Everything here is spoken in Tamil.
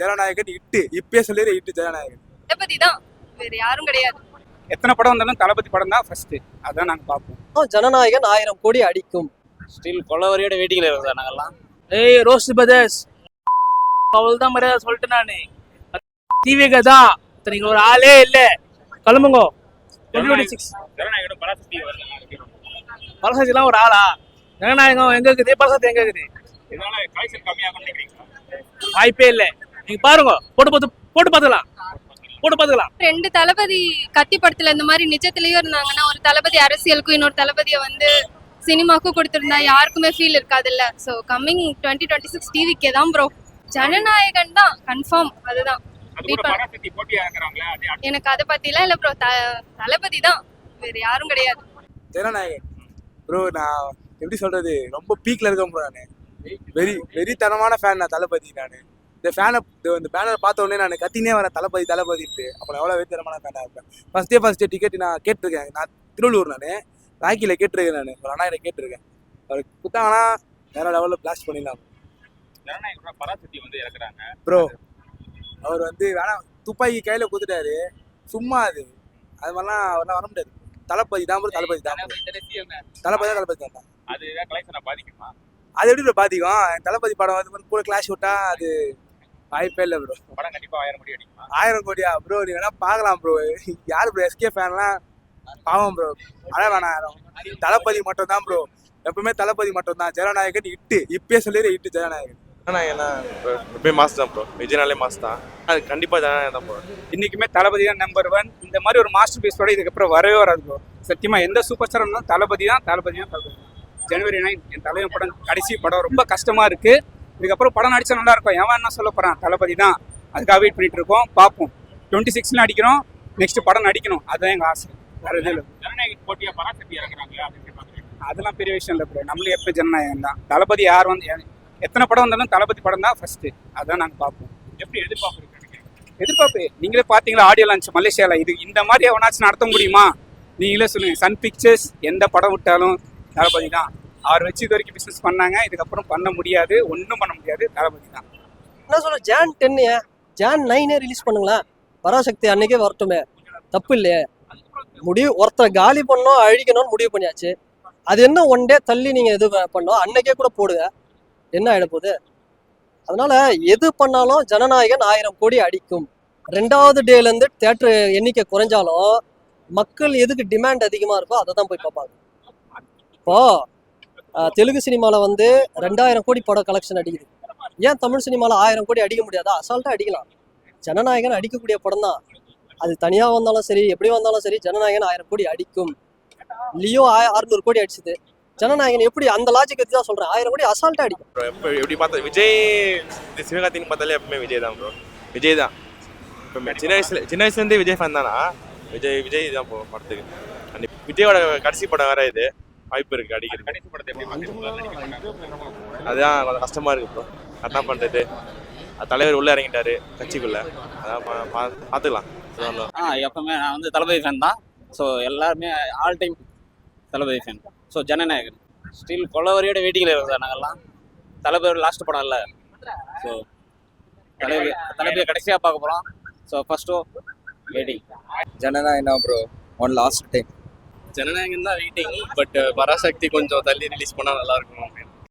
ஜனநாயகன் இட்டு இப்பயே சொல்லிடு இட்டு ஜனநாயகன். தளபதி தான். வேற யாரும் கிடையாது. எத்தனை படம் வந்தாலும் தளபதி படம் தான் ஃபர்ஸ்ட் அதான் நாங்க பார்ப்போம். ஜனநாயகன் ஆயிரம் கோடி அடிக்கும். ஸ்டில் கொலவரியோட வெயிட்டிங்ல இருக்கோம் சார் நாங்கெல்லாம். ஏய் ரோஸ்ட் பிரதர்ஸ் அவள் தான் மரியாதை சொல்லிட்டு நானு. டிவிக தான் நீங்க ஒரு ஆளே இல்ல. கிளம்புங்க. டுவெண்ட்டி சிக்ஸ் ஜனநாயகம் பராசக்தி பலசக்திலாம் ஒரு ஆளா? ஜனநாயகம் எங்க இருக்குது? பலசக்தி எங்க இருக்குது? இதனால கலெக்ஷன் கம்மியாகும் நினைக்கிறீங்களா? வாய்ப்பே இல்ல. நீங்க பாருங்க போட்டு பார்த்து போட்டு பார்த்துக்கலாம். போட்டு பார்த்துக்கலாம். ரெண்டு தளபதி கத்தி படத்துல இந்த மாதிரி நிஜத்திலயும் இருந்தாங்கன்னா ஒரு தளபதி அரசியலுக்கும் இன்னொரு தளபதியை வந்து சினிமாக்கும் கொடுத்திருந்தா யாருக்குமே ஃபீல் இருக்காதுல்ல. So coming twenty twenty six டிவிக்கே தான் ப்ரோ ஜனநாயகன் தான் கன்ஃபார்ம் அதுதான். எனக்கு அதை பத்திலாம் இல்ல ப்ரோ தளபதி தான். வேற யாரும் கிடையாது. ஜனநாயகன். ப்ரோ நான் எப்படி சொல்றது? ரொம்ப பீக்ல இருக்கேன் ப்ரோ நான். வெரி வெறித்தனமான ஃபேன் நான் தளபதி நான். இந்த ஃபேனை இந்த பேனர் பார்த்த உடனே நான் கத்தினே வரேன் தளபதி தளபதிட்டு அப்போ நான் எவ்வளோ வெறித்தனமான ஃபேனாக இருப்பேன். First day first day ticket நான் கேட்டிருக்கேன். நான் திருவள்ளூர் நான். ராக்கியில் கேட்டிருக்கேன் நான். ஒரு அண்ணா கிட்ட கேட்டிருக்கேன். அவர் கொடுத்தாங்கன்னா வேற லெவலில் பிளாஸ்ட் பண்ணிடலாம். பராசக்தி வந்து இறக்குறாங்க? ப்ரோ அவர் வந்து வேணாம் துப்பாக்கி கையில் கொடுத்துட்டாரு சும்மா அது. அது மாதிரிலாம் அவர்லாம் வர முடியாது. தளபதி தான் bro, தளபதி தான். தளபதி தான் தளபதி தான் அது கலெக்ஷனை பாதிக்குமா? அது எப்படி ப்ரோ பாதிக்கும்? தளபதி படம் வந்து கூட கிளாஷ் விட்டா அது வாய்ப்பே இல்லை ப்ரோ படம் கண்டிப்பா ஆயிரம் கோடி அடிக்குமா? ஆயிரம் கோடியா? ப்ரோ நீ வேணா பார்க்கலாம் ப்ரோ யார் ப்ரோ எஸ்கே ஃபேன்லாம் பாவம் ப்ரோ அழ வேணாம் தளபதி மட்டும் தான் ப்ரோ எப்பவுமே தளபதி மட்டும் தான் ஜனநாயகன் இட்டு. இப்பயே சொல்லிடு இட்டு ஜனநாயகன். எப்பயும் மாஸ் தான் ப்ரோ விஜய்னாலே மாஸ் தான். அது கண்டிப்பாக ஜனநாயகம் தான் ப்ரோ இன்னைக்குமே தளபதி தான் நம்பர் ஒன் இந்த மாதிரி ஒரு மாஸ்டர் பீஸோட இதுக்கப்புறம் வரவே வராது ப்ரோ சத்தியமா எந்த சூப்பர் ஸ்டார் இருந்தாலும் தளபதி தான் தளபதி தான் தளபதி. ஜனவரி நைன் என் தலைவன் படம் கடைசி படம் ரொம்ப கஷ்டமா இருக்கு. இதுக்கப்புறம் படம் நடிச்சா நல்லா இருக்கும் எவன் என்ன சொல்ல போறான்? தளபதி தான். அதுக்காக வெயிட் பண்ணிட்டு இருக்கோம் பார்ப்போம். டுவெண்ட்டி சிக்ஸ்ல அடிக்கிறோம் நெக்ஸ்ட் படம் நடிக்கணும். அதுதான் எங்க ஆசை. வேற எதுவும் அதெல்லாம் பெரிய விஷயம் இல்லை ப்ரோ. நம்மளும் எப்போ ஜனநாயகம் தான். தளபதி யார் வந்து எத்தனை படம் வந்தாலும் தளபதி படம் தான் ஃபர்ஸ்ட் அதான் நாங்கள் பார்ப்போம். எப்படி எதிர்பார்க்குறீங்க எதிர்பார்ப்பு. நீங்களே பார்த்தீங்களா? ஆடியோ லான்ச் மலேசியால. இது இந்த மாதிரி எவனாச்சும் நடத்த முடியுமா? நீங்களே சொல்லுங்க. சன் பிக்சர்ஸ் எந்த படம் விட்டாலும் தளபதி தான். அவர் வச்சு இது வரைக்கும் பிஸ்னஸ் பண்ணாங்க. இதுக்கப்புறம் பண்ண முடியாது ஒன்றும் பண்ண முடியாது. தளபதி தான். என்ன சொல்ல ஜான் டென்னு ஜான் நைனே ரிலீஸ் பண்ணுங்களேன் பராசக்தி அன்னைக்கே வரட்டுமே. தப்பு இல்லையே. முடிவு ஒருத்தரை காலி பண்ணோம் அழிக்கணும்னு முடிவு பண்ணியாச்சு. அது என்ன ஒன் டே தள்ளி நீங்க இது பண்ணோம் அன்னைக்கே கூட போடுங்க. என்ன ஆயிட போகுது? அதனால எது பண்ணாலும் ஜனநாயகன் ஆயிரம் கோடி அடிக்கும். ரெண்டாவது டேல இருந்து தேட்டர் எண்ணிக்கை குறைஞ்சாலும் மக்கள் எதுக்கு டிமாண்ட் அதிகமா இருக்கோ அதை தான் போய் பார்ப்பாங்க. இப்போ தெலுங்கு சினிமால வந்து ரெண்டாயிரம் கோடி படம் கலெக்ஷன் அடிக்குது. ஏன் தமிழ் சினிமால ஆயிரம் கோடி அடிக்க முடியாதா? அசால்ட்டா அடிக்கலாம். ஜனநாயகன் அடிக்கக்கூடிய படம் தான். அது தனியா வந்தாலும் சரி எப்படி வந்தாலும் சரி ஜனநாயகன் ஆயிரம் கோடி அடிக்கும். லியோ ஆய- அறுநூறு கோடி அடிச்சுது. ஜனநாயகன் எப்படி அந்த லாஜிக் வச்சு தான் சொல்றேன். ஆயிரம் கோடி அசால்ட்டா அடிக்கும். எப்படி பார்த்தா விஜய் சிவகார்த்தின்னு பார்த்தாலே எப்பவுமே விஜய் தான் ப்ரோ விஜய் தான். இப்போ சின்ன வயசுல சின்ன வயசுலேருந்தே விஜய் ஃபேன் தானா? விஜய் விஜய் தான் படத்துக்கு. விஜயோட கடைசி படம் வேற இது. வாய்ப்பு இருக்கு அடிக்கிறது அதுதான் கொஞ்சம் கஷ்டமா இருக்கு ப்ரோ என்ன பண்றது. தலைவர் உள்ள இறங்கிட்டாரு கட்சிக்குள்ள. அதான் பா- பா- பார்த்துக்கலாம் எதுவாக ஆ எப்பவுமே நான் வந்து தளபதி ஃபேன் தான். ஸோ எல்லாருமே all time Thalapathy fan so Jana Nayagan. Still கொலவரியோட வெயிட்டிங்ல இருக்கோம் சார் நாங்கெல்லாம் தளபதியோட லாஸ்ட் படம் இல்லை. ஸோ தளபதி தளபதியை கடைசியாக பார்க்க போகிறோம் so first waiting Jananayagam bro one last time Jananayagam தான் வெயிட்டிங் பட் பராசக்தி கொஞ்சம் தள்ளி ரிலீஸ் பண்ணால் நல்லா இருக்கும்.